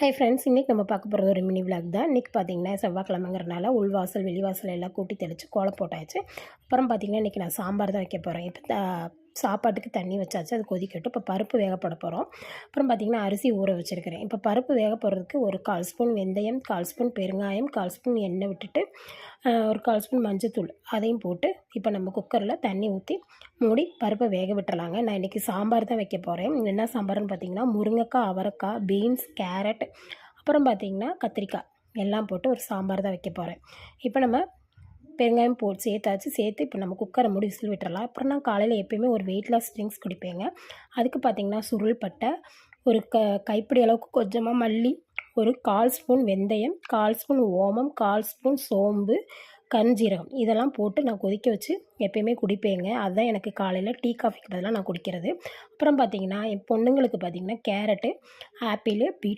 Hi friends இன்றைக்கி நம்ம பார்க்க போகிறது ஒரு மினி விளாக் தான். இன்றைக்கி பார்த்தீங்கன்னா செவ்வாய்க்கிழமைங்கிறனால உள்வாசல் வெளிவாசல் எல்லாம் கூட்டி தெளித்து கோலம் போட்டாச்சு. அப்புறம் பார்த்தீங்கன்னா இன்றைக்கி நான் சாம்பார் தான் வைக்க போகிறேன் இப்போ த- சாப்பாட்டுக்கு தண்ணி வச்சாச்சு அது கொதிக்கட்டும். இப்போ பருப்பு வேக போட போகிறோம் அப்புறம் பார்த்திங்கன்னா அரிசி ஊற வச்சுருக்கிறேன். இப்போ பருப்பு வேக போடுறதுக்கு ஒரு கால் ஸ்பூன் வெந்தயம் கால் ஸ்பூன் பெருங்காயம் கால் ஸ்பூன் எண்ணெய் விட்டுட்டு ஒரு கால் ஸ்பூன் மஞ்சத்தூள் அதையும் போட்டு இப்போ நம்ம குக்கரில் தண்ணி ஊற்றி மூடி பருப்பை வேக விட்டுறலாங்க. நான் இன்றைக்கி சாம்பார் தான் வைக்க போகிறேன் என்ன சாம்பார்னு பார்த்தீங்கன்னா முருங்கைக்காய் அவரைக்காய் பீன்ஸ் கேரட் அப்புறம் பார்த்தீங்கன்னா கத்திரிக்காய் எல்லாம் போட்டு ஒரு சாம்பார் தான் வைக்க போகிறேன் இப்போ நம்ம பெருங்காயம் போட்டு சேர்த்தாச்சு. சேர்த்து இப்போ நம்ம குக்கரை மூடி விசில் விட்டுறலாம். அப்புறம் நான் காலையில் எப்பயுமே ஒரு வெயிட் லாஸ் ட்ரிங்க்ஸ் குடிப்பேங்க. அதுக்கு பார்த்தீங்கன்னா சுருள் பட்டை ஒரு க கைப்பிடி அளவுக்கு கொஞ்சமாக மல்லி ஒரு கால் ஸ்பூன் வெந்தயம் கால் ஸ்பூன் ஓமம் கால் ஸ்பூன் சோம்பு கஞ்சீரகம். இதெல்லாம் போட்டு நான் கொதிக்க வச்சு எப்பயுமே குடிப்பேங்க. அதுதான் எனக்கு காலையில் டீ காஃபிக்கு பதிலாக நான் குடிக்கிறது. அப்புறம் பார்த்தீங்கன்னா என் பொண்ணுங்களுக்கு பார்த்தீங்கன்னா கேரட்டு ஆப்பிள் பீட்